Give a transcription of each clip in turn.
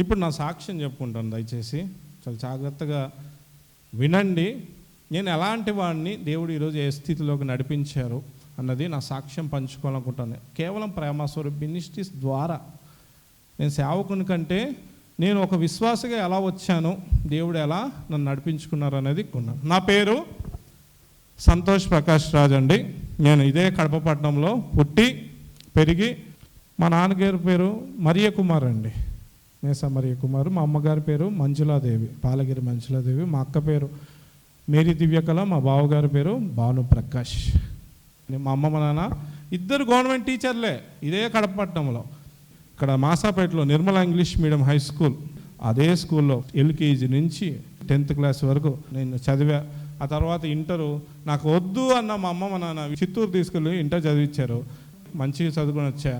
ఇప్పుడు నా సాక్ష్యం చెప్పుకుంటాను దయచేసి. చాలా జాగ్రత్తగా వినండి. నేను ఎలాంటి వాడిని దేవుడు ఈరోజు ఏ స్థితిలోకి నడిపించారు అన్నది నా సాక్ష్యం పంచుకోవాలనుకుంటాను. కేవలం ప్రేమస్వరూప్ మినిస్ట్రీస్ ద్వారా. నేను సేవకుని కంటే నేను ఒక విశ్వాసగా ఎలా వచ్చాను దేవుడు ఎలా నన్ను నడిపించుకున్నారు అనేది కొన్నాను. నా పేరు సంతోష్ ప్రకాష్ రాజ్ అండి. నేను ఇదే కడపపట్నంలో పుట్టి పెరిగి మా నాన్నగారి పేరు మరియ కుమార్ అండి. మేసా కుమార్ మా అమ్మగారి పేరు మంజులాదేవి పాలగిరి మంజులాదేవి మా అక్క పేరు మేరీ దివ్యకళ మా బావగారి పేరు భాను ప్రకాష్. మా అమ్మ మా నాన్న ఇద్దరు గవర్నమెంట్ టీచర్లే ఇదే కడపట్నంలో ఇక్కడ మాసాపేటలో Nirmala English medium high school. అదే స్కూల్లో ఎల్కేజీ నుంచి టెన్త్ క్లాస్ వరకు నేను చదివా. ఆ తర్వాత ఇంటరు నాకు వద్దు అన్న మా అమ్మ మా నాన్న చిత్తూరు తీసుకెళ్ళి ఇంటర్ చదివించారు మంచిగా చదువుకొని వచ్చా.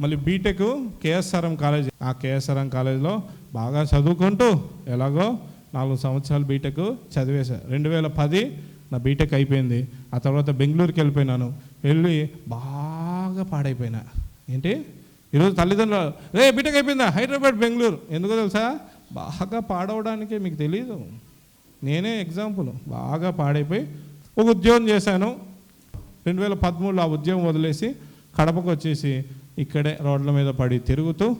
మళ్ళీ బీటెక్ కేఎస్ఆర్ఎం కాలేజ్ ఆ కేఎస్ఆర్ఎం కాలేజ్లో బాగా చదువుకుంటూ ఎలాగో నాలుగు సంవత్సరాలు బీటెక్ చదివేశా. రెండు వేల పది నా బీటెక్ అయిపోయింది. ఆ తర్వాత బెంగళూరుకి వెళ్ళిపోయినాను. వెళ్ళి బాగా పాడైపోయినా. ఏంటి? ఈరోజు తల్లిదండ్రులు రే బీటెక్ అయిపోయిందా? హైదరాబాద్ బెంగళూరు. ఎందుకో తెలుసా? బాగా పాడవడానికి మీకు తెలియదు నేనే ఎగ్జాంపుల్ బాగా పాడైపోయి ఒక ఉద్యోగం చేశాను. రెండు వేల పదమూడులో ఆ ఉద్యోగం వదిలేసి కడపకు వచ్చేసి ఇక్కడే రోడ్ల మీద పడి తిరుగుతూ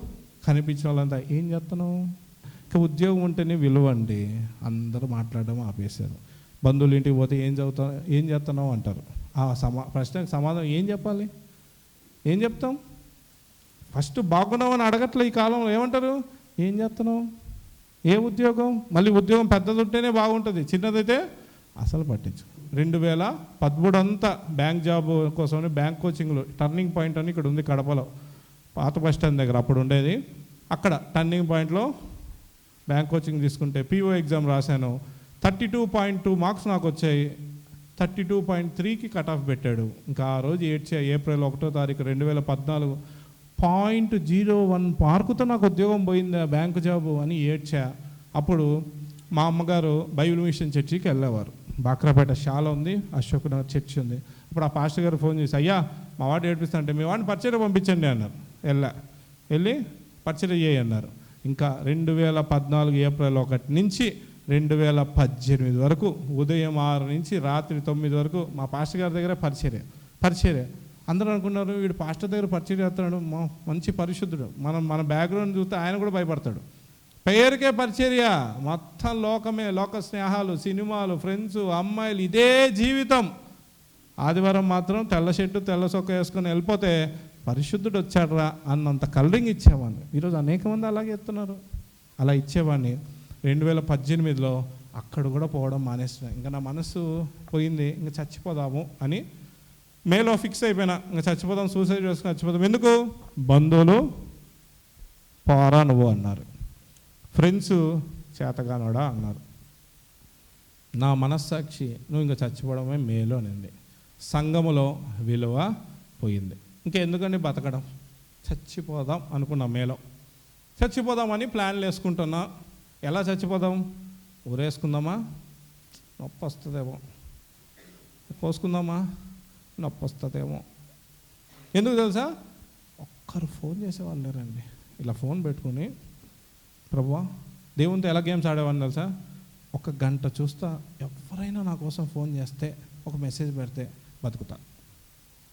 కనిపించిన వాళ్ళంతా ఏం చేస్తున్నావు? ఇంకా ఉద్యోగం ఉంటేనే విలువ అండి అందరూ మాట్లాడడం ఆపేశారు. బంధువులు ఇంటికి పోతే ఏం చదువుతా ఏం చేస్తున్నావు? అంటారు. ఆ సమా ప్రశ్నకు సమాధానం ఏం చెప్పాలి? ఏం చెప్తాం? ఫస్ట్ బాగున్నావు అని అడగట్లే ఈ కాలంలో ఏమంటారు? ఏం చేస్తున్నావు? ఏ ఉద్యోగం? మళ్ళీ ఉద్యోగం పెద్దది ఉంటేనే బాగుంటుంది చిన్నదైతే అసలు పట్టించుకో రెండు వేల పదమూడు అంతా బ్యాంక్ జాబ్ కోసమని బ్యాంక్ కోచింగ్లో టర్నింగ్ పాయింట్ అని ఇక్కడ ఉంది కడపలో పాత బస్ స్టాండ్ దగ్గర అప్పుడు ఉండేది. అక్కడ టర్నింగ్ పాయింట్లో బ్యాంక్ కోచింగ్ తీసుకుంటే పీఓ ఎగ్జామ్ రాశాను. Thirty two point two marks నాకు వచ్చాయి. థర్టీ టూ పాయింట్ త్రీకి కట్ ఆఫ్ పెట్టాడు. ఇంకా ఆ రోజు ఏడ్చే ఏప్రిల్ ఒకటో తారీఖు రెండు వేల పద్నాలుగు పాయింట్ జీరో వన్ మార్కుతో నాకు ఉద్యోగం పోయిందా బ్యాంకు జాబు అని ఏడ్చా. అప్పుడు మా అమ్మగారు బైబిల్ మిషన్ చర్చికి వెళ్ళేవారు. బాక్రాపేట శాల ఉంది అశోక్ నగర్ చర్చి ఉంది. అప్పుడు ఆ పాస్టర్ గారు ఫోన్ చేసి అయ్యా మా వాడు ఏడిపిస్తానంటే మీ వాడిని పరిచయం పంపించండి అన్నారు. వెళ్ళా. వెళ్ళి పరిచయం చేయి అన్నారు. ఇంకా రెండు వేల పద్నాలుగు ఏప్రిల్ ఒకటి నుంచి రెండు వేల పద్దెనిమిది వరకు ఉదయం ఆరు నుంచి రాత్రి తొమ్మిది వరకు మా పాస్టర్ గారి దగ్గర పరిచర్య పరిచర్య. అందరూ అనుకున్నారు వీడు పాస్టర్ దగ్గర పరిచయం చేస్తున్నాడు మంచి పరిశుద్ధుడు. మనం మన బ్యాక్గ్రౌండ్ చూస్తే ఆయన కూడా భయపడతాడు. పేరుకే పరిచర్య. మొత్తం లోకమే లోక స్నేహాలు సినిమాలు ఫ్రెండ్స్ అమ్మాయిలు ఇదే జీవితం. ఆదివారం మాత్రం తెల్ల చెట్టు తెల్ల సొక్క వేసుకొని వెళ్ళిపోతే పరిశుద్ధుడు వచ్చాడురా అన్నంత కలరింగ్ ఇచ్చేవాడిని. ఈరోజు అనేక మంది అలాగే ఎత్తున్నారు అలా ఇచ్చేవాడిని. రెండు వేల పద్దెనిమిదిలో అక్కడ కూడా పోవడం మానేసిన. ఇంకా నా మనసు పోయింది ఇంకా చచ్చిపోదాము అని మేలో ఫిక్స్ అయిపోయినా. ఇంకా చచ్చిపోదాం సూసైడ్ చేసుకుని చచ్చిపోదాం. ఎందుకు? బంధువులు పోరా నువ్వు అన్నారు. ఫ్రెండ్స్ చేతగానోడా అన్నారు. నా మనస్సాక్షి నువ్వు ఇంకా చచ్చిపోవడమే మేలు అనింది. సంఘములో విలువ పోయింది. ఇంకా ఎందుకండి బతకడం? చచ్చిపోదాం అనుకున్నా మేలో. చచ్చిపోదామని ప్లాన్లు వేసుకుంటున్నా. ఎలా చచ్చిపోదాం? ఊరేసుకుందామా? నొప్పి వస్తుందేమో. పోసుకుందామా నొప్పి వస్తుందేమో. ఎందుకు తెలుసా? ఒక్కరు ఫోన్ చేసేవాళ్ళు లేరండి. ఇలా ఫోన్ పెట్టుకుని ప్రభువా దేవునితో ఎలా గేమ్స్ ఆడేవాడిని తెలుసా? ఒక గంట చూస్తా ఎవరైనా నా కోసం ఫోన్ చేస్తే ఒక మెసేజ్ పెడితే బతుకుతా.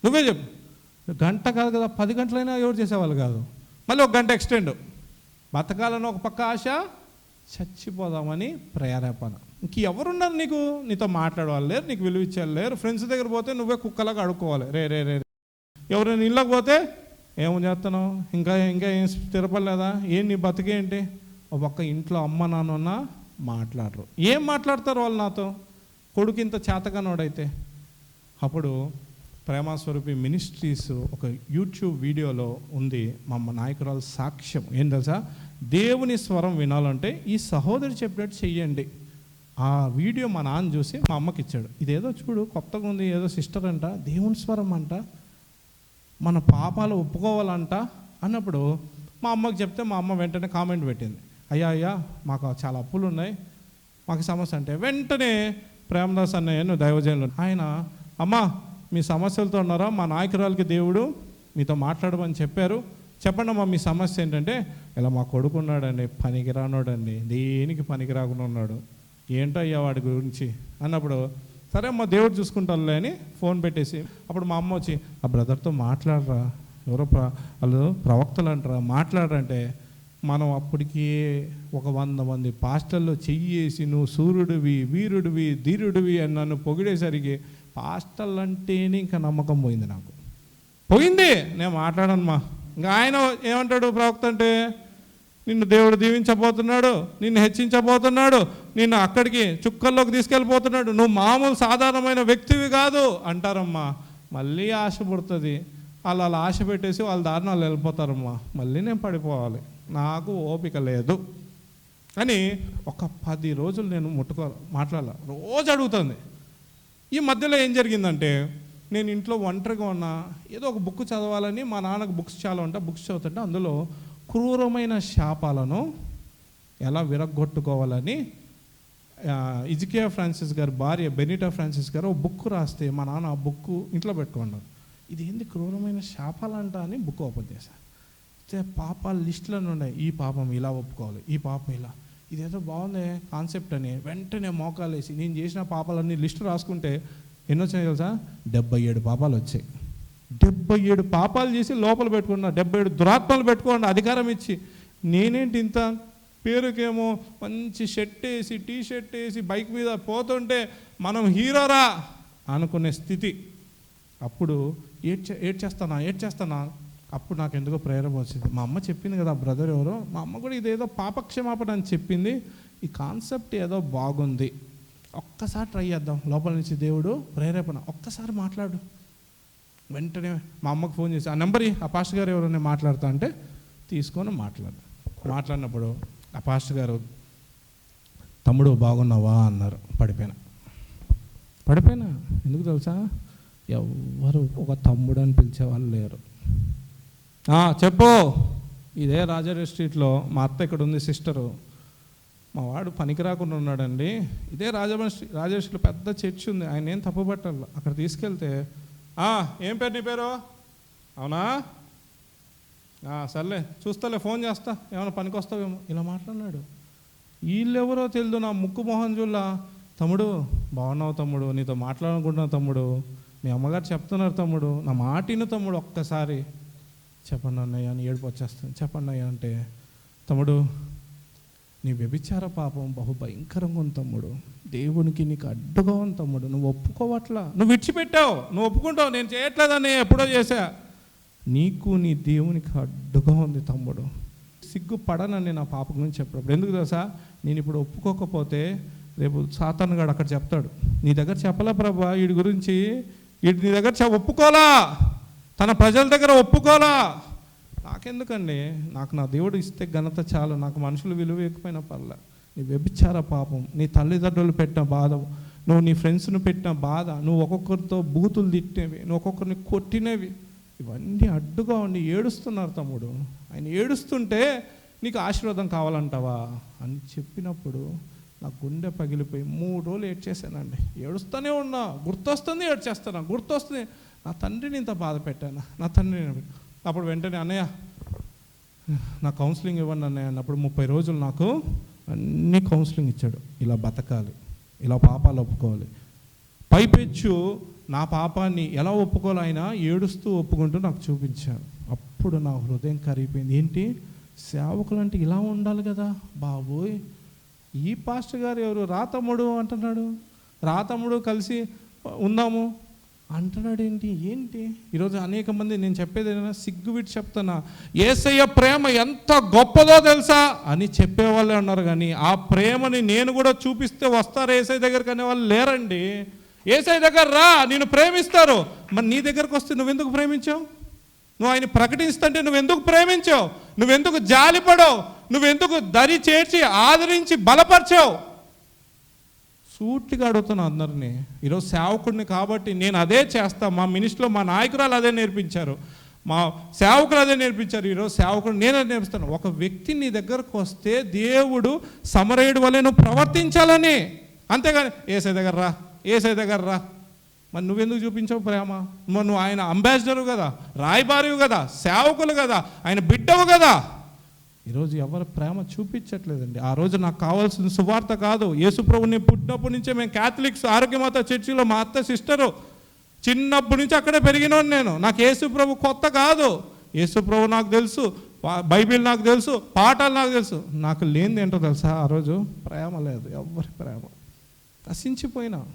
నువ్వే చెప్పు. గంట కాదు కదా పది గంటలైనా ఎవరు చేసేవాళ్ళు కాదు. మళ్ళీ ఒక గంట ఎక్స్టెండ్ బతకాలని ఒక పక్క ఆశ చచ్చిపోదామని ప్రేరేపణ. ఇంక ఎవరున్నారు నీకు? నీతో మాట్లాడేవాళ్ళు లేరు నీకు విలువ ఇచ్చేవాళ్ళు లేరు. ఫ్రెండ్స్ దగ్గర పోతే నువ్వే కుక్కలాగా అడుక్కోవాలి. రే రే రే రే. ఎవరైనా ఇళ్ళకి పోతే ఏం చేస్తున్నావు? ఇంకా ఇంకా ఏం స్థిరపడలేదా? ఏం నీ బతికేంటి ఒక ఇంట్లో అమ్మ నాన్న మాట్లాడరు. ఏం మాట్లాడతారు వాళ్ళు నాతో? కొడుకు ఇంత చేతగానోడైతే. అప్పుడు ప్రేమస్వరూపి మినిస్ట్రీస్ ఒక యూట్యూబ్ వీడియోలో ఉంది మా అమ్మ నాయకురాలు సాక్ష్యం. ఏం తెలుసా? దేవుని స్వరం వినాలంటే ఈ సహోదరి చెప్పినట్టు చెయ్యండి. ఆ వీడియో మా నాన్న చూసి మా అమ్మకి ఇచ్చాడు. ఇదేదో చూడు కొత్తగా ఉంది ఏదో సిస్టర్ అంట దేవుని స్వరం అంట. మన పాపాలు ఒప్పుకోవాలంట అన్నప్పుడు మా అమ్మకి చెప్తే మా అమ్మ వెంటనే కామెంట్ పెట్టింది. అయ్యా అయ్యా మాకు చాలా అప్పులు ఉన్నాయి. మాకు సమస్య అంటే వెంటనే ప్రేమదాస్ అన్నయ్య నువ్వు దైవజనులు. ఆయన అమ్మా మీ సమస్యలతో ఉన్నారా? మా నాయకురాలకి దేవుడు మీతో మాట్లాడమని చెప్పారు. చెప్పండి అమ్మా మీ సమస్య ఏంటంటే ఇలా మా కొడుకు ఉన్నాడండి పనికిరానోడండి దేనికి పనికిరాకుండా ఉన్నాడు? ఏంటో అయ్యా వాడి గురించి? అన్నప్పుడు సరే అమ్మ దేవుడు చూసుకుంటానులే అని ఫోన్ పెట్టేసి అప్పుడు మా అమ్మ వచ్చి ఆ బ్రదర్తో మాట్లాడరా ఎవరో ప్ర వాళ్ళు ప్రవక్తలు అంటారా మాట్లాడరంటే మనం అప్పటికి ఒక వంద మంది పాస్టర్లో చెయ్యేసి నువ్వు సూర్యుడివి వీరుడివి ధీరుడివి అని నన్ను పొగిడేసరికి పాస్టర్లు అంటేనే ఇంకా నమ్మకం పోయింది నాకు. పోయింది! నేను మాట్లాడనమ్మా ఇంకా ఆయన ఏమంటాడు ప్రవక్త అంటే? నిన్ను దేవుడు దీవించబోతున్నాడు నిన్ను హెచ్చించబోతున్నాడు నిన్ను అక్కడికి చుక్కల్లోకి తీసుకెళ్ళిపోతున్నాడు. నువ్వు మామూలు సాధారణమైన వ్యక్తివి కాదు అంటారమ్మా. మళ్ళీ ఆశ పుడుతుంది. వాళ్ళు అలా ఆశ పెట్టేసి వాళ్ళ దారిని వాళ్ళు వెళ్ళిపోతారమ్మా. మళ్ళీ నేను పడిపోవాలి. నాకు ఓపిక లేదు అని ఒక పది రోజులు నేను ముట్టుకో మాట్లాడాల. రోజు అడుగుతుంది. ఈ మధ్యలో ఏం జరిగిందంటే నేను ఇంట్లో ఒంటరిగా ఉన్నా ఏదో ఒక బుక్ చదవాలని మా నాన్నకు బుక్స్ చాలా ఉంటాయి బుక్స్ చదువుతుంటే అందులో క్రూరమైన శాపాలను ఎలా విరగొట్టుకోవాలని ఇజికియా ఫ్రాన్సిస్ గారి భార్య బెనిటా ఫ్రాన్సిస్ గారు ఒక బుక్ రాస్తే మా నాన్న ఆ బుక్ ఇంట్లో పెట్టుకున్నారు ఇది ఏంది క్రూరమైన శాపాలంట అని బుక్ ఓపెన్ చేశాను అయితే పాపాల లిస్టులను ఉన్నాయి. ఈ పాపం ఇలా ఒప్పుకోవాలి ఈ పాపం ఇలా. ఇదేదో బాగుంది కాన్సెప్ట్ అని వెంటనే మోకాలేసి నేను చేసిన పాపాలన్నీ లిస్టు రాసుకుంటే ఎన్నో వచ్చాయి తెలుసా? డెబ్బై ఏడు పాపాలు వచ్చాయి. డెబ్బై ఏడు పాపాలు చేసి లోపల పెట్టుకున్నా డెబ్బై ఏడు దురాత్మలు పెట్టుకోండి అధికారం ఇచ్చి. నేనేంటి ఇంత పేరుకేమో మంచి షర్ట్ వేసి టీ షర్ట్ వేసి బైక్ మీద పోతుంటే మనం హీరోరా అనుకునే స్థితి. అప్పుడు ఏడ్చే ఏడ్చేస్తానా ఏడ్చేస్తానా? అప్పుడు నాకు ఎందుకో ప్రేరణ వచ్చింది. మా అమ్మ చెప్పింది కదా బ్రదర్ ఎవరో? మా అమ్మ కూడా ఇదేదో పాపక్షమాపణ అని చెప్పింది. ఈ కాన్సెప్ట్ ఏదో బాగుంది. ఒక్కసారి ట్రై చేద్దాం. లోపల నుంచి దేవుడు ప్రేరేపణ. ఒక్కసారి మాట్లాడు. వెంటనే మా అమ్మకు ఫోన్ చేసి ఆ నెంబర్ ఆ పాస్టర్ గారు ఎవరైనా మాట్లాడతా అంటే తీసుకొని మాట్లాడు. మాట్లాడినప్పుడు ఆ పాస్టర్ గారు తమ్ముడు బాగున్నావా? అన్నారు. పడిపోయినా. పడిపోయినా. ఎందుకు తెలుసా? ఎవ్వరు ఒక తమ్ముడు అని పిలిచే వాళ్ళు లేరు. చెప్పు. ఇదే రాజారెడ్డి స్ట్రీట్లో మా అత్త ఇక్కడ ఉంది సిస్టరు. మా వాడు పనికి రాకుండా ఉన్నాడండి. ఇదే రాజమండ్రి రాజేష్లో పెద్ద చర్చ్ ఉంది. ఆయన ఏం తప్పుపట్టాలి అక్కడ తీసుకెళ్తే ఏం పేరు నీ పేరు? అవునా? సర్లే చూస్తాలే ఫోన్ చేస్తా. ఏమైనా పనికొస్తావేమో. ఇలా మాట్లాడినాడు. వీళ్ళెవరో తెలియదు నా ముక్కు మొహం జుల్లా తమ్ముడు బాగున్నావు తమ్ముడు నీతో మాట్లాడాలనుకుంటున్నావు తమ్ముడు. మీ అమ్మగారు చెప్తున్నారు తమ్ముడు. నా మాటిను తమ్ముడు ఒక్కసారి. చెప్పండి అన్నయ్య అని ఏడుపు వచ్చేస్తుంది. చెప్పండి అయ్య అంటే తమ్ముడు నీ వ్యభిచార పాపం బహు భయంకరంగా ఉంది తమ్ముడు. దేవునికి నీకు అడ్డుగా ఉంది తమ్ముడు. నువ్వు ఒప్పుకోవట్లా? నువ్వు విడిచిపెట్టావు. నువ్వు ఒప్పుకుంటావు. నేను చేయట్లేదని ఎప్పుడో చేశా. నీకు నీ దేవునికి అడ్డుగా ఉంది తమ్ముడు. సిగ్గు పడనని నా పాప గురించి చెప్పినప్పుడు ఎందుకు తెలుసా? నేను ఇప్పుడు ఒప్పుకోకపోతే రేపు సాతాను అక్కడ చెప్తాడు. నీ దగ్గర చెప్పలా ప్రభా? వీడి గురించి వీడి నీ దగ్గర చె- ఒప్పుకోలా. తన ప్రజల దగ్గర ఒప్పుకోలా. నాకెందుకండి? నాకు నా దేవుడు ఇస్తే ఘనత చాలు. నాకు మనుషులు విలువ ఎక్కువైనా పర్లే. నీ వ్యభిచార పాపం నీ తల్లిదండ్రులు పెట్టిన బాధ నువ్వు నీ ఫ్రెండ్స్ను పెట్టిన బాధ నువ్వు ఒక్కొక్కరితో బూతులు తిట్టినవి నువ్వు ఒక్కొక్కరిని కొట్టినవి ఇవన్నీ అడ్డుగా ఉండి ఏడుస్తున్నారు తమ్ముడు. ఆయన ఏడుస్తుంటే నీకు ఆశీర్వాదం కావాలంటావా? అని చెప్పినప్పుడు నా గుండె పగిలిపోయి మూడు రోజులు ఏడ్చేసానండి ఏడుస్తూనే ఉన్నా. గుర్తొస్తుంది ఏడ్చేస్తాను గుర్తొస్తుంది. నా తండ్రిని ఇంత బాధ పెట్టాను? నా తండ్రిని అప్పుడు వెంటనే అన్నయ్య నా కౌన్సిలింగ్ ఇవ్వండి అన్నయ్య అన్నప్పుడు ముప్పై రోజులు నాకు అన్ని కౌన్సిలింగ్ ఇచ్చాడు. ఇలా బతకాలి ఇలా పాపాలు ఒప్పుకోవాలి. పైపెచ్చు నా పాపాన్ని ఎలా ఒప్పుకోవాలి ఆయన? ఏడుస్తూ ఒప్పుకుంటూ నాకు చూపించాడు. అప్పుడు నా హృదయం కరిగిపోయింది. ఏంటి? సేవకులు అంటే ఇలా ఉండాలి కదా బాబోయ్! ఈ పాస్టర్ గారు ఎవరు? రాతమ్ముడు అంటున్నాడు. రాతమ్ముడు కలిసి ఉందాము. అంటున్నాడు ఏంటి? ఏంటి ఈరోజు అనేక మంది నేను చెప్పేది ఏదైనా సిగ్గు విడి చెప్తున్నా. ఏసయ్య ప్రేమ ఎంత గొప్పదో తెలుసా? అని చెప్పేవాళ్ళే ఉన్నారు కానీ ఆ ప్రేమని నేను కూడా చూపిస్తే వస్తారు ఏసై దగ్గరికి అనే వాళ్ళు లేరండి. ఏసై దగ్గర రా నేను ప్రేమిస్తారు. మరి నీ దగ్గరకు వస్తే నువ్వెందుకు ప్రేమించావు? నువ్వు ఆయన ప్రకటిస్తుంటే నువ్వెందుకు ప్రేమించావు? నువ్వెందుకు జాలిపడవు? నువ్వెందుకు దరి చేర్చి ఆదరించి బలపరిచావు? సూటిగా అడుగుతున్నా అందరినీ. ఈరోజు సేవకుడిని కాబట్టి నేను అదే చేస్తాను మా మినిస్ట్లో మా నాయకురాలు అదే నేర్పించారు. మా సేవకులు అదే నేర్పించారు. ఈరోజు సేవకుడు నేను అదే నేర్పిస్తాను. ఒక వ్యక్తి నీ దగ్గరకు వస్తే దేవుడు సమరయుడు వలె నువ్వు ప్రవర్తించాలని. అంతేగాని ఏసై దగ్గర రా ఏసై దగ్గర రా. మరి నువ్వెందుకు చూపించావు ప్రేమ? మరి నువ్వు ఆయన అంబాసిడరు కదా రాయబారివు కదా సేవకులు కదా ఆయన బిడ్డవు కదా. ఈరోజు ఎవరు ప్రేమ చూపించట్లేదండి. ఆ రోజు నాకు కావాల్సిన సువార్త కాదు. యేసుప్రభుని పుట్టినప్పటి నుంచే మేము క్యాథలిక్స్ ఆరోగ్యమాత చర్చిలో మా అత్త సిస్టరు చిన్నప్పటి నుంచి అక్కడే పెరిగినాను నేను. నాకు యేసుప్రభు కొత్త కాదు. యేసుప్రభు నాకు తెలుసు. బైబిల్ నాకు తెలుసు. పాఠాలు నాకు తెలుసు. నాకు లేనిది ఏంటో తెలుసా? ఆ రోజు ప్రేమ లేదు. ఎవరి ప్రేమ? నశించిపోయినా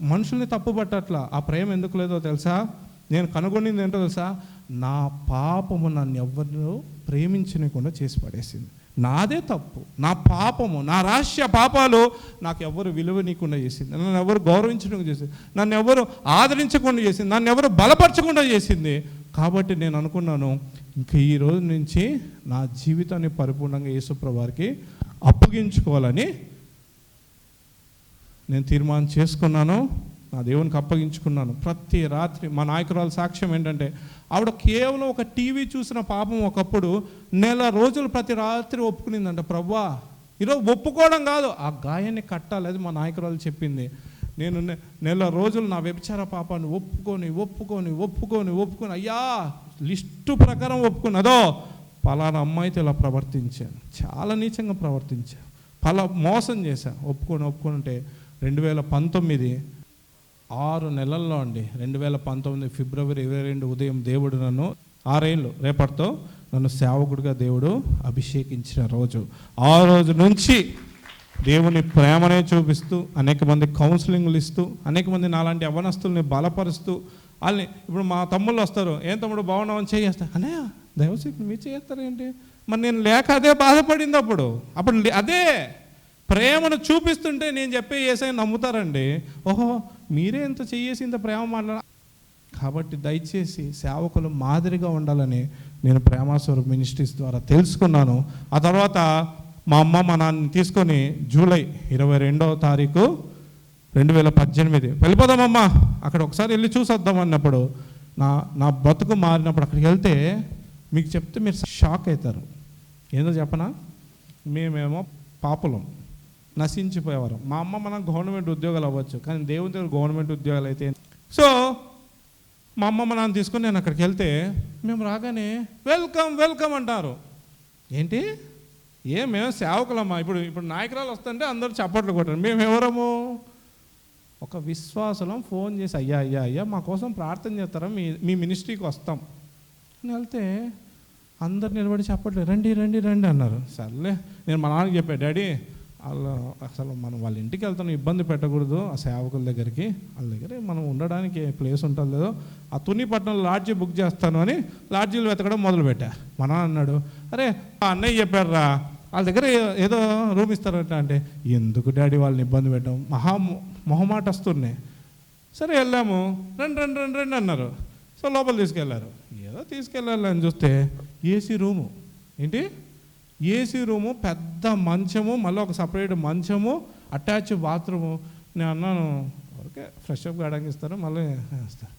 మనుషుల్ని తప్పుపట్టట్లా. ఆ ప్రేమ ఎందుకు లేదో తెలుసా? నేను కనుగొనింది ఏంటో తెలుసా? నా పాపము నన్ను ఎవరిలో ప్రేమించనికుండా చేసి పడేసింది. నాదే తప్పు. నా పాపము నా రహస్య పాపాలు నాకు ఎవరు విలువనీయకుండా చేసింది. నన్ను ఎవరు గౌరవించకుండా చేసింది. నన్ను ఎవరు ఆదరించకుండా చేసింది. నన్ను ఎవరు బలపరచకుండా చేసింది. కాబట్టి నేను అనుకున్నాను ఇంకా ఈ రోజు నుంచి నా జీవితాన్ని పరిపూర్ణంగా యేసుప్రభు వారికి అప్పగించుకోవాలని నేను తీర్మానం చేసుకున్నాను. నా దేవునికి అప్పగించుకున్నాను. ప్రతి రాత్రి మా నాయకురాలు సాక్ష్యం ఏంటంటే ఆవిడ కేవలం ఒక టీవీ చూసిన పాపం ఒకప్పుడు నెల రోజులు ప్రతి రాత్రి ఒప్పుకునిందంట ప్రవ్వా ఈరోజు ఒప్పుకోవడం కాదు. ఆ గాయాన్ని కట్టాలి అది మా నాయకురాలు చెప్పింది. నేను నెల రోజులు నా వ్యభిచార పాపాన్ని ఒప్పుకొని ఒప్పుకొని ఒప్పుకొని ఒప్పుకొని అయ్యా లిస్టు ప్రకారం ఒప్పుకుని అదో పలానా అమ్మాయితో ఇలా ప్రవర్తించాను. చాలా నీచంగా ప్రవర్తించాను పలా మోసం చేశాను ఒప్పుకొని ఒప్పుకొని రెండు వేల పంతొమ్మిది ఆరు నెలల్లో అండి రెండు వేల పంతొమ్మిది ఫిబ్రవరి ఇరవై రెండు ఉదయం దేవుడు నన్ను ఆరేళ్ళు రేపటితో నన్ను సేవకుడిగా దేవుడు అభిషేకించిన రోజు. ఆ రోజు నుంచి దేవుని ప్రేమనే చూపిస్తూ అనేక మంది కౌన్సిలింగ్లు ఇస్తూ అనేక మంది నాలాంటి అవనస్తుల్ని బలపరుస్తూ వాళ్ళని ఇప్పుడు మా తమ్ముళ్ళు వస్తారు ఏం తమ్ముడు బాగున్నామని చేయేస్తా అనే దైవశక్తి మీరు చేస్తారేంటి మరి నేను లేక అదే బాధపడింది అప్పుడు. అప్పుడు లే- అదే ప్రేమను చూపిస్తుంటే నేను చెప్పే ఏసై నమ్ముతారండి. ఓహో మీరే ఇంత చేయేసి ఇంత ప్రేమ మాట్లాడ కాబట్టి దయచేసి సేవకులు మాదిరిగా ఉండాలని నేను ప్రేమాస్వరూప్ మినిస్ట్రీస్ ద్వారా తెలుసుకున్నాను. ఆ తర్వాత మా అమ్మ మా నాన్న తీసుకొని జూలై ఇరవై రెండవ తారీఖు రెండు వేల పద్దెనిమిది వెళ్ళిపోదామమ్మా. అక్కడ ఒకసారి వెళ్ళి చూసొద్దాం అన్నప్పుడు నా నా బతుకు మారినప్పుడు అక్కడికి వెళ్తే మీకు చెప్తే మీరు షాక్ అవుతారు. ఏందో చెప్పనా? మేమేమో పాపులం. నశించిపోయేవారు. మా అమ్మ మనం గవర్నమెంట్ ఉద్యోగాలు అవ్వచ్చు కానీ దేవుని దగ్గర గవర్నమెంట్ ఉద్యోగాలు అయితే సో మా అమ్మ మా నాన్న తీసుకొని నేను అక్కడికి వెళ్తే మేము రాగానే వెల్కమ్ వెల్కమ్ అంటారు. ఏంటి? ఏ మేము సేవకులమ్మా. ఇప్పుడు ఇప్పుడు నాయకురాలు వస్తుంటే అందరూ చప్పట్లు కొట్టారు. మేము ఎవరము? ఒక విశ్వాసం ఫోన్ చేసి అయ్యా అయ్యా అయ్యా మా కోసం ప్రార్థన చేస్తారా? మీ మీ మినిస్ట్రీకి వస్తాం. అని వెళ్తే అందరు నిలబడి చెప్పట్లేదు రండి రండి రండి అన్నారు. సర్లే నేను మా నాన్నకి చెప్పా డాడీ వాళ్ళు అసలు మనం వాళ్ళ ఇంటికి వెళ్తాను ఇబ్బంది పెట్టకూడదు. ఆ సేవకుల దగ్గరికి వాళ్ళ దగ్గర మనం ఉండడానికి ప్లేస్ ఉంటుంది లేదో ఆ తునిపట్నం లాడ్జీ బుక్ చేస్తాను అని లాడ్జీలు వెతకడం మొదలుపెట్టా. మా నాన్న అన్నాడు అరే ఆ అన్నయ్య చెప్పారా వాళ్ళ దగ్గర ఏదో రూమ్ ఇస్తారట అంటే ఎందుకు డాడీ వాళ్ళని ఇబ్బంది పెట్టాం మహా మొహమాట వస్తున్నాయి సరే వెళ్ళాము. రండి రండి రండి రండి అన్నారు. సో లోపల తీసుకెళ్ళారు. ఏదో తీసుకెళ్ళాలి అని చూస్తే ఏసీ రూము. ఏంటి? ఏసీ రూము పెద్ద మంచము మళ్ళీ ఒక సపరేట్ మంచము అటాచ్ బాత్రూము నేను అన్నాను ఓకే ఫ్రెష్ అప్ కావడానికి ఇస్తారు మళ్ళీ ఇస్తారు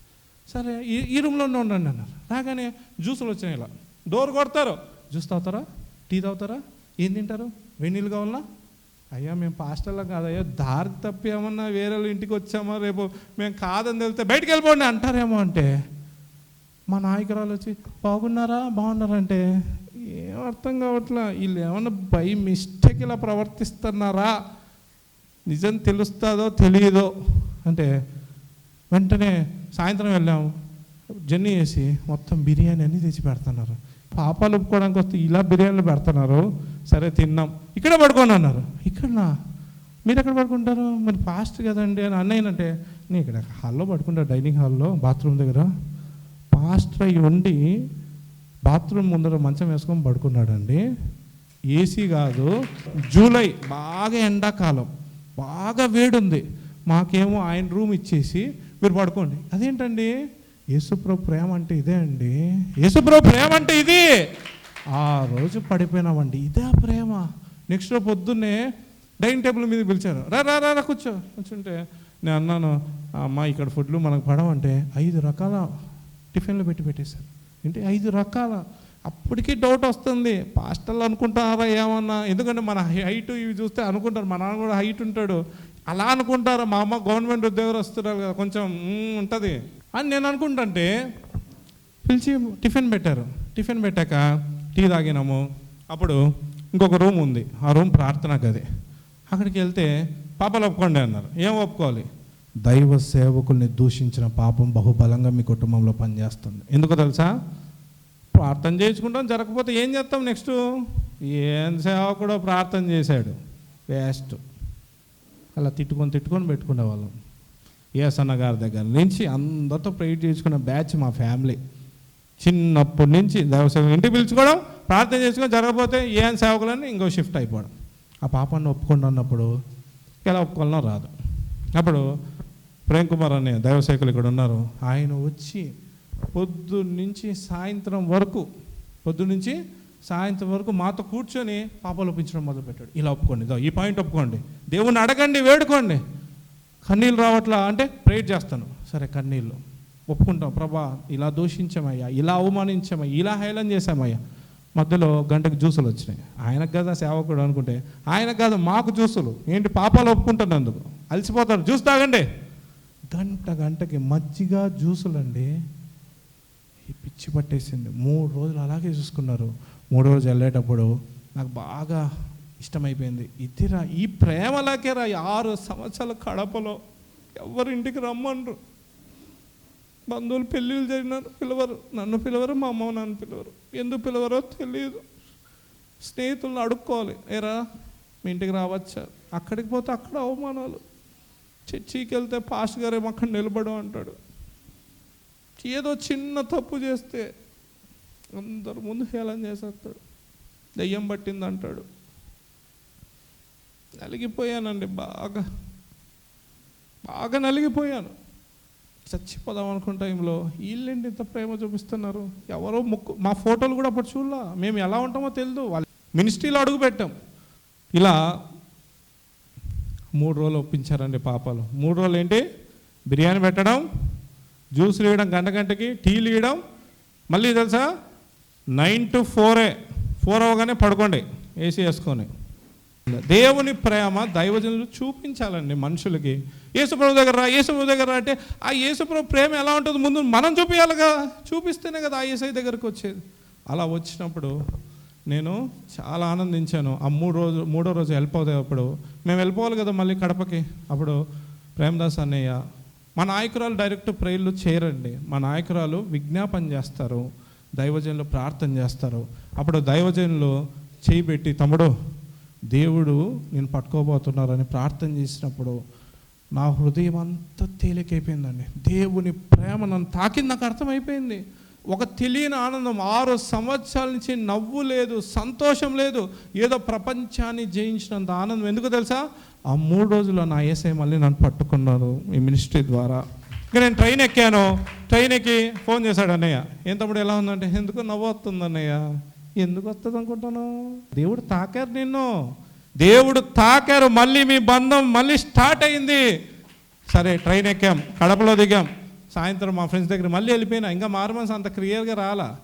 సరే ఈ ఈ రూమ్లోనే ఉండండి అన్నారు. రాగానే జ్యూసులు వచ్చినాయి ఇలా. డోర్ కొడతారు. జ్యూస్ తాగుతారా? టీ తాగుతారా? ఏం తింటారు? వెన్నీళ్ళు కావాలా అయ్యా మేము పాస్టర్లో కాదయ్యా దారి తప్పి ఏమన్నా వేరే వాళ్ళు ఇంటికి వచ్చామా రేపు? మేము కాదని తెలితే బయటికి వెళ్ళిపోండి అంటారేమో అంటే మా నాయకురాలు వచ్చి బాగున్నారా? బాగున్నారా అంటే ఏం అర్థం కావట్లా? వీళ్ళు ఏమన్నా బై మిస్టేక్ ఇలా ప్రవర్తిస్తున్నారా? నిజం తెలుస్తుందో తెలియదో అంటే వెంటనే సాయంత్రం వెళ్ళాము. జర్నీ చేసి మొత్తం బిర్యానీ అన్నీ తెచ్చి పెడుతున్నారు. పాపాలు ఒప్పుకోవడానికి వస్తే ఇలా బిర్యానీలు పెడుతున్నారు. సరే తిన్నాం. ఇక్కడే పడుకోండి అన్నారు. ఇక్కడనా? మీరు ఎక్కడ పడుకుంటారు? మరి ఫాస్ట్ కదండి అని అన్నయ్యనంటే నేను ఇక్కడ హాల్లో పడుకుంటా డైనింగ్ హాల్లో బాత్రూమ్ దగ్గర. ఫాస్ట్ అయ్యి ఉండి బాత్రూమ్ ముందర మంచం వేసుకొని పడుకున్నాడండి. ఏసీ కాదు జూలై బాగా ఎండాకాలం బాగా వేడుంది. మాకేమో ఆయన రూమ్ ఇచ్చేసి మీరు పడుకోండి. అదేంటండి? యేసుప్రభు ప్రేమ అంటే ఇదే అండి. యేసుప్రభు ప్రేమ అంటే ఇది. ఆ రోజు పడిపోయినామండి. ఇదే ప్రేమ. నెక్స్ట్ రోజు పొద్దున్నే డైనింగ్ టేబుల్ మీద పిలిచారు. రా రా రా రా, కూర్చో. కూర్చుంటే నేను అన్నాను అమ్మ ఇక్కడ ఫుడ్లు మనకు పడవంటే. ఐదు రకాల టిఫిన్లు పెట్టి పెట్టేశారు. అంటే ఐదు రకాల. అప్పటికి డౌట్ వస్తుంది. పాస్టర్లు అనుకుంటారా ఏమన్నా? ఎందుకంటే మన హైట్ ఇవి చూస్తే అనుకుంటారు. మా నాన్న కూడా హైట్ ఉంటాడు. అలా అనుకుంటారు. మా అమ్మ గవర్నమెంట్ ఉద్యోగం వస్తున్నారు కదా కొంచెం ఉంటుంది. అని నేను అనుకుంటుంటే పిలిచి టిఫిన్ పెట్టారు. టిఫిన్ పెట్టాక టీ తాగినాము. అప్పుడు ఇంకొక రూమ్ ఉంది. ఆ రూమ్ ప్రార్థన గది అక్కడికి వెళ్తే పాపలు ఒప్పుకోండి అన్నారు. ఏం ఒప్పుకోవాలి? దైవ సేవకుల్ని దూషించిన పాపం బహుబలంగా మీ కుటుంబంలో పనిచేస్తుంది. ఎందుకో తెలుసా? ప్రార్థన చేయించుకుంటాం జరగకపోతే ఏం చేస్తాం నెక్స్ట్? ఏం సేవకుడో ప్రార్థన చేశాడు. వేస్ట్. అలా తిట్టుకొని తిట్టుకొని పెట్టుకునే వాళ్ళం. ఏసన్న గారి దగ్గర నుంచి అందరితో ప్రేట్ చేసుకున్న బ్యాచ్ మా ఫ్యామిలీ. చిన్నప్పటి నుంచి దైవసేవ ఇంటికి పిలుచుకోవడం ప్రార్థన చేసుకొని జరగకపోతే ఏం సేవకులని ఇంకో షిఫ్ట్ అయిపోవడం. ఆ పాపాన్ని ఒప్పుకుండా ఉన్నప్పుడు ఎలా ఒప్పుకోవాలనో రాదు. అప్పుడు ప్రేమ్ కుమార్ అనే దైవసేకులు ఇక్కడ ఉన్నారు. ఆయన వచ్చి పొద్దు నుంచి సాయంత్రం వరకు పొద్దు నుంచి సాయంత్రం వరకు మాతో కూర్చొని పాపాలు ఒప్పించడం మొదలుపెట్టాడు. ఇలా ఒప్పుకోండి ఈ పాయింట్ ఒప్పుకోండి. దేవుణ్ణి అడగండి వేడుకోండి. కన్నీళ్ళు రావట్లా అంటే ప్రేయర్ చేస్తాను. సరే కన్నీళ్ళు. ఒప్పుకుంటాం. ప్రభా ఇలా దూషించామయ్యా ఇలా అవమానించామయ్యా ఇలా హైలం చేశామయ్యా. మధ్యలో గంటకు జ్యూసులు వచ్చినాయి. ఆయనకు కదా సేవకుడు అనుకుంటే ఆయనకు కాదు మాకు జ్యూసులు. ఏంటి పాపాలు ఒప్పుకుంటున్నందుకు? అలసిపోతారు. జ్యూస్ తాగండి. గంట గంటకి మజ్జిగ జ్యూసులు అండి పిచ్చి పట్టేసింది. మూడు రోజులు అలాగే చూసుకున్నారు. మూడు రోజు వెళ్ళేటప్పుడు నాకు బాగా ఇష్టమైపోయింది. ఇదిరా ఈ ప్రేమలాగే రా ఆరు సంవత్సరాల కడపలో ఎవరు ఇంటికి రమ్మనరు బంధువులు పెళ్ళిళ్ళు జరిగినారు పిలవరు. నన్ను పిలవరు మా అమ్మ నన్ను పిలవరు. ఎందుకు పిలవరో తెలియదు స్నేహితులను అడుక్కోవాలి. ఏరా మీ ఇంటికి రావచ్చా? అక్కడికి పోతే అక్కడ అవమానాలు. చర్చికి వెళ్తే పాస్ట్ గారు ఏమో అక్కడ నిలబడు అంటాడు. ఏదో చిన్న తప్పు చేస్తే అందరు ముందు హేళన చేసేస్తాడు. దెయ్యం పట్టింది అంటాడు. నలిగిపోయానండి బాగా బాగా నలిగిపోయాను. చచ్చిపోదాం అనుకున్న టైంలో వీళ్ళేంటి ఇంత ప్రేమ చూపిస్తున్నారు? ఎవరో ముక్కు మా ఫోటోలు కూడా అప్పుడు చూడలా. మేము ఎలా ఉంటామో తెలియదు వాళ్ళ మినిస్ట్రీలో అడుగు పెట్టాం. ఇలా మూడు రోజులు ఒప్పించారండి పాపాలు. మూడు రోజులు ఏంటి? బిర్యానీ పెట్టడం జ్యూస్లు ఇవ్వడం గంట గంటకి టీలు ఇవ్వడం మళ్ళీ తెలుసా? Nine to ఫోరే. ఫోర్ అవగానే పడుకోండి ఏసీ వేసుకొని. దేవుని ప్రేమ దైవజనులు చూపించాలండి మనుషులకి. యేసుప్రభు దగ్గర రా యేసుప్రభు దగ్గర రా అంటే ఆ యేసుప్రభు ప్రేమ ఎలా ఉంటుందో ముందు మనం చూపించాలిగా చూపిస్తేనే కదా ఆ ఏసై దగ్గరకు వచ్చేది. అలా వచ్చినప్పుడు నేను చాలా ఆనందించాను. ఆ మూడు రోజు మూడో రోజు వెళ్ళిపోతే అప్పుడు. మేము వెళ్ళిపోవాలి కదా మళ్ళీ కడపకి? అప్పుడు ప్రేమదాస్ అన్నయ్య మా నాయకురాలు డైరెక్ట్ ప్రేయర్లు చేయరండి. మా నాయకురాలు విజ్ఞాపన చేస్తారు. దైవజనులు ప్రార్థన చేస్తారు. అప్పుడు దైవజనులు చేయి పెట్టి తమ్ముడు దేవుడు నేను పట్టుకోబోతున్నారని ప్రార్థన చేసినప్పుడు నా హృదయం అంతా తేలికైపోయిందండి. దేవుని ప్రేమ నన్ను తాకింది నాకు అర్థమైపోయింది. ఒక తెలియని ఆనందం. ఆరు సంవత్సరాల నుంచి నవ్వు లేదు సంతోషం లేదు. ఏదో ప్రపంచాన్ని జయించినంత ఆనందం. ఎందుకు తెలుసా? ఆ మూడు రోజుల్లో నా ఏసై మళ్ళీ నన్ను పట్టుకున్నారు ఈ మినిస్ట్రీ ద్వారా. ఇంకా నేను ట్రైన్ ఎక్కాను. ట్రైన్ ఎక్కి ఫోన్ చేశాడు అన్నయ్య. ఏం తమ్ముడు ఎలా ఉందంటే? ఎందుకు నవ్వు వస్తుంది అన్నయ్య? ఎందుకు వస్తుంది అనుకుంటాను దేవుడు తాకారు నిన్ను. దేవుడు తాకారు. మళ్ళీ మీ బంధం మళ్ళీ స్టార్ట్ అయింది. సరే ట్రైన్ ఎక్కాం. కడపలో దిగాం. సాయంత్రం మా ఫ్రెండ్స్ దగ్గర మళ్ళీ వెళ్ళిపోయినా ఇంకా మారుమన్స్ అంత క్లియర్గా రాలా.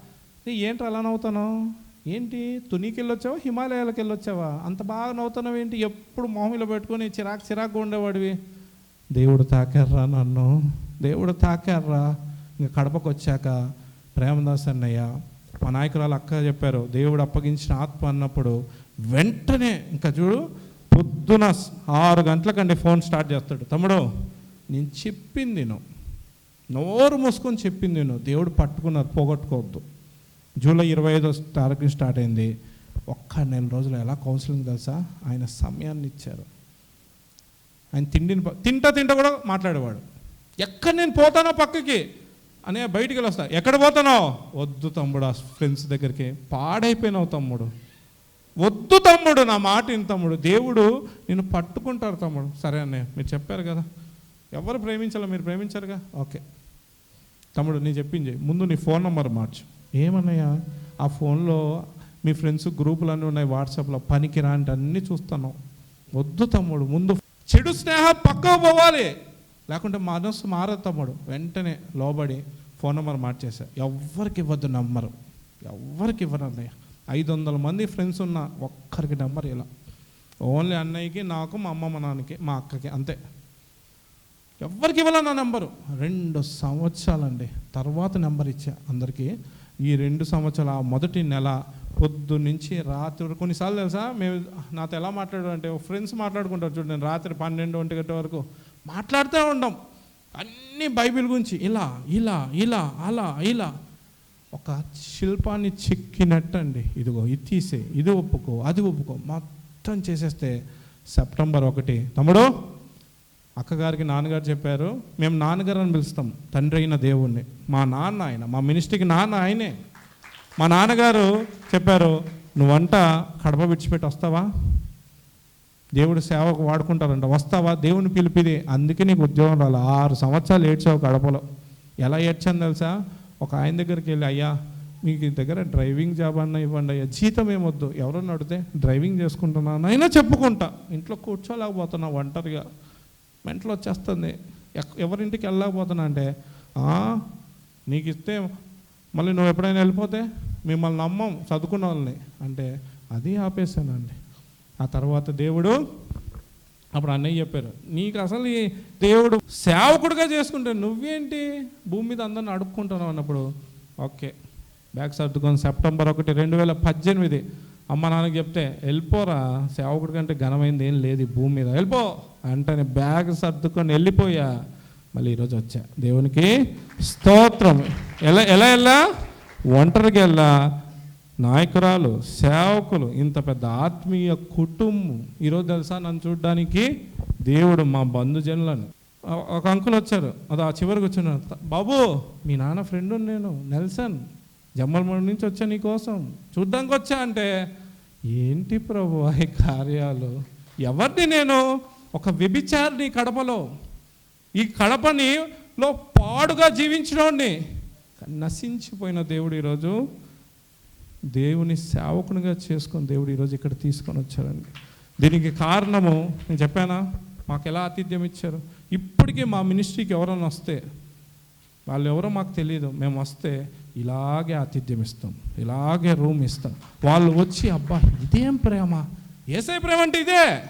ఏంటి అలా నవ్వుతాను ఏంటి? తునీకి వెళ్ళొచ్చావా హిమాలయాలకు వెళ్ళొచ్చావా? అంత బాగా నవ్వుతున్నావు ఏంటి? ఎప్పుడు మామూలు పెట్టుకొని చిరాకు చిరాకు ఉండేవాడివి. దేవుడు తాకారా నన్ను. దేవుడు తాకారా ఇంకా కడపకు వచ్చాక ప్రేమదాస్ అన్నయ్య మా నాయకురాలు అక్క చెప్పారు దేవుడు అప్పగించిన ఆత్మ అన్నప్పుడు వెంటనే ఇంకా చూడు పొద్దున ఆరు గంటలకండి ఫోన్ స్టార్ట్ చేస్తాడు. తమ్ముడు నేను చెప్పింది నువ్వు నోరు మూసుకొని చెప్పింది నేను. దేవుడు పట్టుకున్నారు పోగొట్టుకోవద్దు. జూలై ఇరవై ఐదో తారీఖు స్టార్ట్ అయింది. ఒక్క నెల రోజులు ఎలా కౌన్సిలింగ్ తెలుసా? ఆయన సమయాన్ని ఇచ్చారు. ఆయన తిండిని తింటా తింటా కూడా మాట్లాడేవాడు. ఎక్కడ నేను పోతానో పక్కకి? అనే బయటికి వెళ్ళొస్తా. ఎక్కడ పోతానో? వద్దు తమ్ముడు ఆ ఫ్రెండ్స్ దగ్గరికి. పాడైపోయినావు తమ్ముడు. వద్దు తమ్ముడు నా మాట తమ్ముడు. దేవుడు నిన్ను పట్టుకుంటారు తమ్ముడు. సరే అన్నయ్య మీరు చెప్పారు కదా. ఎవరు ప్రేమించాలో మీరు ప్రేమించారుగా? ఓకే. తమ్ముడు నేను చెప్పింది ముందు నీ ఫోన్ నెంబర్ మార్చు. ఏమన్నయ్యా? ఆ ఫోన్లో మీ ఫ్రెండ్స్ గ్రూపులు అన్నీ ఉన్నాయి వాట్సాప్లో పనికి రాంటి అన్నీ చూస్తున్నావు వద్దు తమ్ముడు ముందు చెడు స్నేహం పక్కకు పోవాలి. లేకుంటే మనస్సు మారదు తమ్ముడు. వెంటనే లోబడి ఫోన్ నెంబర్ మార్చేసా. ఎవ్వరికి ఇవ్వద్దు నంబరు. ఎవ్వరికి ఇవ్వరు అన్నయ్య. ఐదు వందల మంది ఫ్రెండ్స్ ఉన్న ఒక్కరికి నెంబర్ ఇలా ఓన్లీ అన్నయ్యకి నాకు మా అమ్మ మా నాన్నకి మా అక్కకి అంతే. ఎవరికి ఇవ్వాల నా నెంబరు? రెండు సంవత్సరాలండి. తర్వాత నెంబర్ ఇచ్చా అందరికీ. ఈ రెండు సంవత్సరాల ఆ మొదటి నెల పొద్దు నుంచి రాత్రి వరకు. కొన్నిసార్లు తెలుసా? మేము నాతో ఎలా మాట్లాడాలంటే అంటే ఫ్రెండ్స్ మాట్లాడుకుంటారు చూడండి రాత్రి పన్నెండు ఒంటి గంట వరకు మాట్లాడుతూ ఉంటాం. అన్ని బైబిల్ గురించి. ఇలా ఇలా ఇలా అలా ఇలా. ఒక శిల్పాన్ని చెక్కినట్టండి. ఇదిగో ఇది తీసే ఇది ఒప్పుకో అది ఒప్పుకో. మొత్తం చేసేస్తే సెప్టెంబర్ ఒకటి. తమ్ముడు? అక్కగారికి నాన్నగారు చెప్పారు మేము నాన్నగారు అని పిలుస్తాం తండ్రి అయిన దేవుణ్ణి. మా నాన్న ఆయన మా మినిస్ట్రీకి నాన్న ఆయనే. మా నాన్నగారు చెప్పారు నువ్వంట కడప విడిచిపెట్టి వస్తావా? దేవుడు సేవకు వాడుకుంటారంట వస్తావా? దేవుని పిలిపిది. అందుకే నీకు ఉద్యోగం రాలి. ఆరు సంవత్సరాలు ఏడ్చావు కడపలో. ఎలా ఏడ్చాను తెలుసా? ఒక ఆయన దగ్గరికి వెళ్ళి అయ్యా మీకు దగ్గర డ్రైవింగ్ జాబ్ అన్న ఇవ్వండి అయ్యా. జీతం ఏమొద్దు? ఎవరన్నా అడిగితే డ్రైవింగ్ చేసుకుంటున్నాను. అయినా చెప్పుకుంటా. ఇంట్లో కూర్చోలేకపోతున్నా ఒంటరిగా. మెంటలు వచ్చేస్తుంది. ఎక్- ఎవరింటికి వెళ్ళకపోతున్నా అంటే నీకు ఇస్తే మళ్ళీ నువ్వు ఎప్పుడైనా వెళ్ళిపోతే మిమ్మల్ని నమ్మం చదువుకున్న వాళ్ళని. అంటే అది ఆపేశానండి ఆ తర్వాత దేవుడు అప్పుడు అన్నయ్య చెప్పారు నీకు అసలు ఈ దేవుడు సేవకుడిగా చేసుకుంటే నువ్వేంటి భూమి మీద అందరిని అడుక్కుంటున్నావు? అన్నప్పుడు ఓకే బ్యాగ్ సర్దుకొని సెప్టెంబర్ ఒకటి రెండు వేల పద్దెనిమిది అమ్మ నాన్నకి చెప్తే వెళ్ళిపోరా సేవకుడి కంటే ఘనమైంది ఏం లేదు ఈ భూమి మీద. వెళ్ళిపో. అంటనే బ్యాగ్ సర్దుకొని వెళ్ళిపోయా. మళ్ళీ ఈరోజు వచ్చా. దేవునికి స్తోత్రం. ఎలా ఎలా వెళ్ళా? ఒంటరికి వెళ్ళా. నాయకురాలు సేవకులు ఇంత పెద్ద ఆత్మీయ కుటుంబం. ఈరోజు తెలుసా నన్ను చూడడానికి? దేవుడు మా బంధుజనులను. ఒక అంకుల్ వచ్చారు. అది ఆ చివరికి వచ్చిన బాబు మీ నాన్న ఫ్రెండ్ నేను నెల్సన్. జమ్మలమూడి నుంచి వచ్చా నీకోసం చూడ్డానికి వచ్చా అంటే ఏంటి ప్రభు ఈ కార్యాలు? ఎవరిని నేను ఒక వ్యభిచారిని కడపలో? ఈ కడపని లో పాడుగా జీవించడాన్ని నశించిపోయిన దేవుడు ఈరోజు దేవుని సేవకునిగా చేసుకొని దేవుడు ఈరోజు ఇక్కడ తీసుకొని వచ్చారండి దీనికి కారణము నేను చెప్పానా? మాకు ఎలా ఆతిథ్యం ఇచ్చారు? ఇప్పటికీ మా మినిస్ట్రీకి ఎవరైనా వస్తే వాళ్ళు ఎవరో మాకు తెలియదు మేము వస్తే ఇలాగే ఆతిథ్యం ఇస్తాం. ఇలాగే రూమ్ ఇస్తాం. వాళ్ళు వచ్చి అబ్బా ఇదేం ప్రేమ? ఏసై ప్రేమ అంటే ఇదే.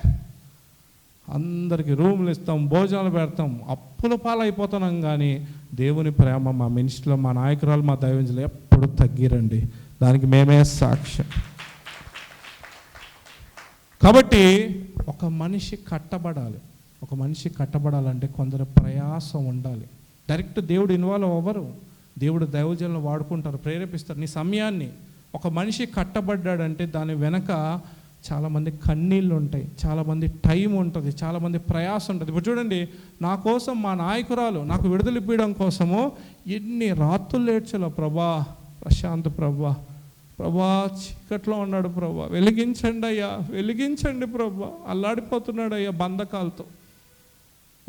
అందరికీ రూములు ఇస్తాం భోజనాలు పెడతాం. అప్పుల పాలైపోతున్నాం కానీ దేవుని ప్రేమ మా మినిస్టర్లో మా నాయకురాలు మా దైవంజులు ఎప్పుడు తగ్గిరండి. దానికి మేమే సాక్ష్యం. కాబట్టి ఒక మనిషి కట్టబడాలి. ఒక మనిషి కట్టబడాలంటే కొందరు ప్రయాసం ఉండాలి. డైరెక్ట్ దేవుడు ఇన్వాల్వ్ అవ్వరు. దేవుడు దైవజనులు వాడుకుంటారు ప్రేరేపిస్తారు. నీ సమయాన్ని ఒక మనిషి కట్టబడ్డాడంటే దాని వెనక చాలామంది కన్నీళ్ళు ఉంటాయి చాలామంది టైం ఉంటుంది చాలామంది ప్రయాసం ఉంటుంది ఇప్పుడు చూడండి నా కోసం మా నాయకురాలు నాకు విడుదల ఇప్పించడం కోసము ఎన్ని రాత్రులు ఏడ్చాలో ప్రభా ప్రశాంత్ ప్రభా ప్రభా చీకట్లో ఉన్నాడు ప్రభా వెలిగించండి అయ్యా వెలిగించండి ప్రభా అల్లాడిపోతున్నాడు అయ్యా బంధకాలతో.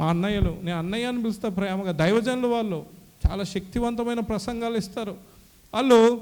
మా అన్నయ్యలు నేను అన్నయ్య అని పిలుస్తా ప్రేమగా. దైవజనులు వాళ్ళు చాలా శక్తివంతమైన ప్రసంగాలు ఇస్తారు. వాళ్ళు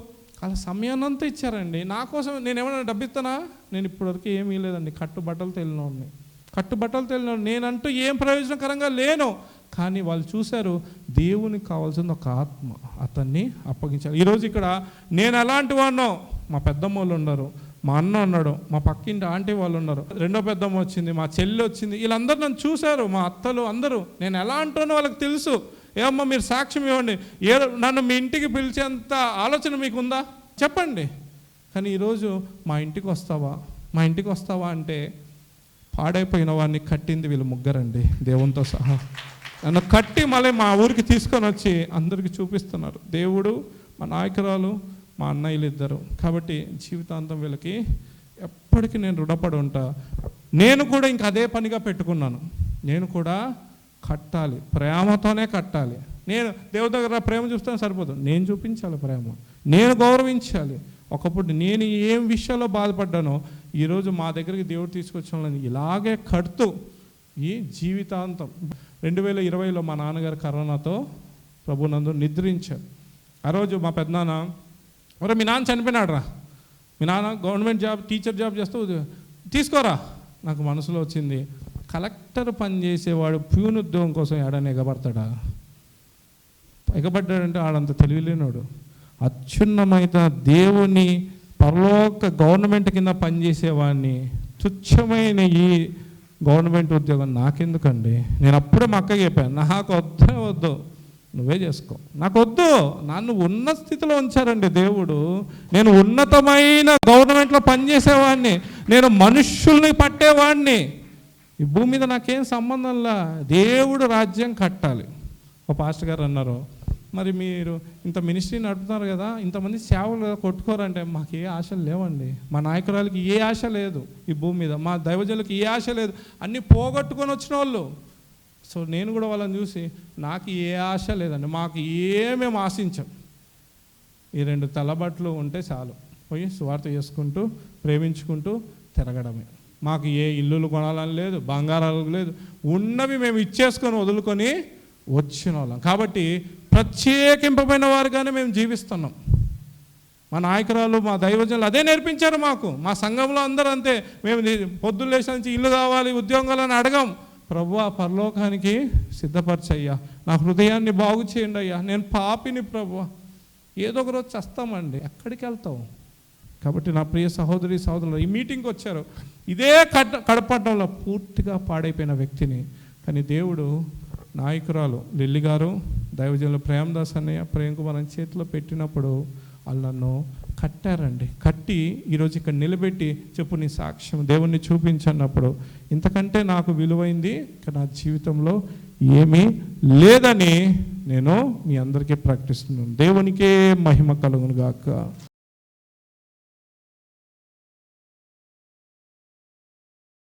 వాళ్ళ సమయాన్నంతా ఇచ్చారండి. నా కోసం నేను ఏమైనా డబ్బు ఇస్తానా నేను ఇప్పటివరకు ఏమీ లేదండి. కట్టుబట్టలు తెలియనోడిని కట్టుబట్టలు తెలియనోడు నేనంటూ ఏం ప్రయోజనకరంగా లేను. కానీ వాళ్ళు చూశారు దేవునికి కావాల్సింది ఒక ఆత్మ. అతన్ని అప్పగించారు. ఈరోజు ఇక్కడ నేను ఎలాంటి వాడినో మా పెద్దమ్మ వాళ్ళు ఉన్నారు. మా అన్న ఉన్నాడు మా పక్కింటి ఆంటీ వాళ్ళు ఉన్నారు. రెండో పెద్దమ్మ వచ్చింది మా చెల్లి వచ్చింది వీళ్ళందరూ నన్ను చూశారు మా అత్తలు అందరూ. నేను ఎలా అంటానో వాళ్ళకి తెలుసు. ఏమమ్మా మీరు సాక్ష్యం ఇవ్వండి. ఏ నన్ను మీ ఇంటికి పిలిచేంత ఆలోచన మీకు ఉందా చెప్పండి. కానీ ఈరోజు మా ఇంటికి వస్తావా? మా ఇంటికి వస్తావా? అంటే పాడైపోయిన వాడిని కట్టింది వీళ్ళు ముగ్గురండి దేవునితో సహా. నన్ను కట్టి మళ్ళీ మా ఊరికి తీసుకొని వచ్చి అందరికీ చూపిస్తున్నారు. దేవుడు మా నాయకురాలు మా అన్నయ్యలు ఇద్దరు. కాబట్టి జీవితాంతం వీళ్ళకి ఎప్పటికీ నేను రుణపడి ఉంటా. నేను కూడా ఇంక అదే పనిగా పెట్టుకున్నాను. నేను కూడా కట్టాలి. ప్రేమతోనే కట్టాలి. నేను దేవుడి దగ్గర ప్రేమ చూస్తే సరిపోదు. నేను చూపించాలి ప్రేమ. నేను గౌరవించాలి. ఒకప్పుడు నేను ఏం విషయంలో బాధపడ్డానో ఈరోజు మా దగ్గరికి దేవుడు తీసుకొచ్చిన వాళ్ళని ఇలాగే కడుతూ ఈ జీవితాంతం. రెండు వేల ఇరవైలో మా నాన్నగారు కరోనాతో ప్రభునందు నిద్రించారు. ఆ రోజు మా పెద్దనాన్న మరి మీ నాన్న చనిపోయినాడు రా మీ నాన్న గవర్నమెంట్ జాబ్ టీచర్ జాబ్ చేస్తూ తీసుకోరా. నాకు మనసులో వచ్చింది కలెక్టర్ పని చేసేవాడు ప్యూన్ ఉద్యోగం కోసం ఏడని ఎగబడతాడా? ఎగబడ్డాడంటే ఆడంత తెలివిలేనోడు. అత్యున్నమైన దేవుని పరలోక గవర్నమెంట్ కింద పనిచేసేవాడిని తుచ్చమైన ఈ గవర్నమెంట్ ఉద్యోగం నాకెందుకండి? నేను అప్పుడే మా అక్కకి చెప్పాను నాకు వద్దే వద్దు. నువ్వే చేసుకో. నాకొద్దు. నన్ను ఉన్న స్థితిలో ఉంచారండి దేవుడు. నేను ఉన్నతమైన గవర్నమెంట్లో పనిచేసేవాడిని. నేను మనుషుల్ని పట్టేవాడిని. ఈ భూమి మీద నాకేం సంబంధంలా దేవుడు రాజ్యం కట్టాలి. ఒక పాస్టర్ గారు అన్నారు. మరి మీరు ఇంత మినిస్ట్రీ నడుపుతున్నారు కదా ఇంతమంది సేవలు కొట్టుకోరంటే మాకు ఏ ఆశలు లేవండి. మా నాయకురాలకి ఏ ఆశ లేదు ఈ భూమి మీద. మా దైవజనులకు ఏ ఆశ లేదు. అన్నీ పోగొట్టుకొని వచ్చిన వాళ్ళు సో నేను కూడా వాళ్ళని చూసి నాకు ఏ ఆశ లేదండి. మాకు ఏమేమి ఆశించాం. ఈ రెండు తలబట్లు ఉంటే చాలు. పోయి స్వార్థ చేసుకుంటూ ప్రేమించుకుంటూ తిరగడమే. మాకు ఏ ఇల్లులు కొనాలని లేదు బంగారాలు లేదు. ఉన్నవి మేము ఇచ్చేసుకొని వదులుకొని వచ్చిన వాళ్ళం. కాబట్టి ప్రత్యేకింపబడిన వారుగానే మేము జీవిస్తున్నాం. మా నాయకురాలు మా దైవజనులు అదే నేర్పించారు మాకు. మా సంఘంలో అందరూ అంతే. మేము ని- పొద్దున్న నుంచి ఇల్లు కావాలి ఉద్యోగాలని అడగం. ప్రభు ఆ పరలోకానికి సిద్ధపరచయ్యా. నా హృదయాన్ని బాగు చేయండి అయ్యా. నేను పాపిని ప్రభు. ఏదో ఒకరోజు చస్తామండి. ఎక్కడికి వెళ్తావు కాబట్టి నా ప్రియ సహోదరి సహోదరులు ఈ మీటింగ్కి వచ్చారు. ఇదే కట్ కడపడంలో పూర్తిగా పాడైపోయిన వ్యక్తిని. కానీ దేవుడు నాయకురాలు లిల్లి గారు దైవజనులు ప్రేమదాస్ అన్నయ్య ప్రేమ్ కుమార్ అని చేతిలో పెట్టినప్పుడు వాళ్ళు నన్ను కట్టారండి. కట్టి ఈరోజు ఇక్కడ నిలబెట్టి చెప్పు నీ సాక్ష్యం. దేవుణ్ణి చూపించన్నప్పుడు ఇంతకంటే నాకు విలువైంది ఇక నా జీవితంలో ఏమీ లేదని నేను మీ అందరికీ ప్రకటిస్తున్నాను దేవునికే మహిమ కలుగును గాక